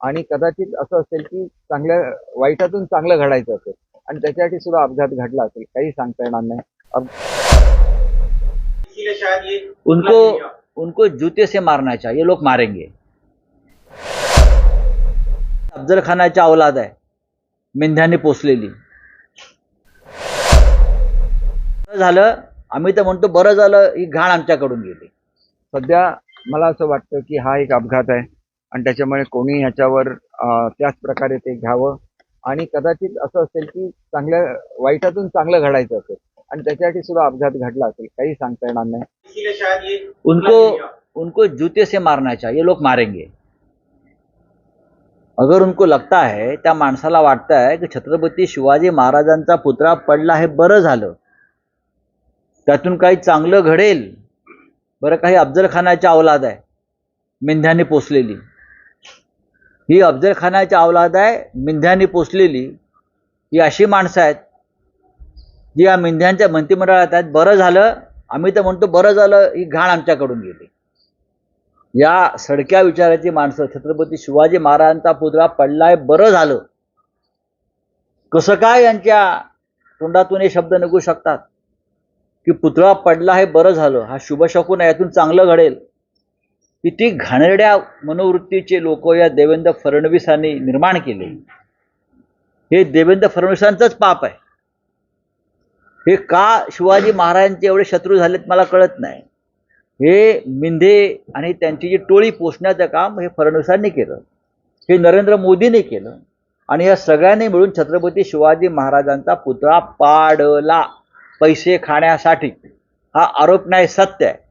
आणि कदाचित असं असेल की चांगल्या वाईटातून चांगलं घडायचं असेल आणि त्याच्यासाठी सुद्धा अपघात घडला असेल काही सांगता येणार नाही. उनको उनको जूते से मारना चाहिए लोग मारेंगे। अफजल खानाची औलाद आहे मेंढ्याने पोचलेली झालं आम्ही तर म्हणतो बरं झालं ही घाण आमच्याकडून गेली. सध्या मला असं वाटतं की हा एक अपघात आहे. आणि त्याच्यामुळे कोणी ह्याच्यावर त्याच प्रकारे ते घ्यावं. आणि कदाचित असं असेल की चांगल्या वाईटातून चांगलं घडायचं असेल आणि त्याच्यासाठी सुद्धा अपघात घडला असेल काही सांगता येणार नाही. उनको उनको जूते से मारना चाहिए ये लोक मारेंगे. अगर उनको लगता है त्या माणसाला वाटत आहे की छत्रपती शिवाजी महाराजांचा पुतळा पडला हे बरं झालं. त्यातून काही चांगलं घडेल. बरं काही अफजल खानाच्या औलाद आहे. मेंढ्याने पोचलेली ही अफजलखानाच्या अवलाद आहे मिंध्यांनी पोचलेली ही अशी माणसं आहेत जी या मिंध्यांच्या मंत्रिमंडळात आहेत. बरं झालं आम्ही तर म्हणतो बरं झालं ही घाण आमच्याकडून गेली. या सडक्या विचाराची माणसं छत्रपती शिवाजी महाराजांचा पुतळा पडलाय बरं झालं. कसं काय यांच्या तोंडातून हे शब्द निघू शकतात? की पुतळा पडला हे बरं झालं हा शुभशकून आहे यातून चांगलं घडेल. किती घाणेरड्या मनोवृत्तीचे लोक या देवेंद्र फडणवीसांनी निर्माण केले. हे देवेंद्र फडणवीसांचंच पाप आहे. हे का शिवाजी महाराजांचे एवढे शत्रू झालेत मला कळत नाही. हे मिंधे आणि त्यांची जी टोळी पोचण्याचं काम हे फडणवीसांनी केलं. हे नरेंद्र मोदींनी केलं. आणि या सगळ्यांनी मिळून छत्रपती शिवाजी महाराजांचा पुतळा पाडला. पैसे खाण्यासाठी. हा आरोप नाही सत्य आहे.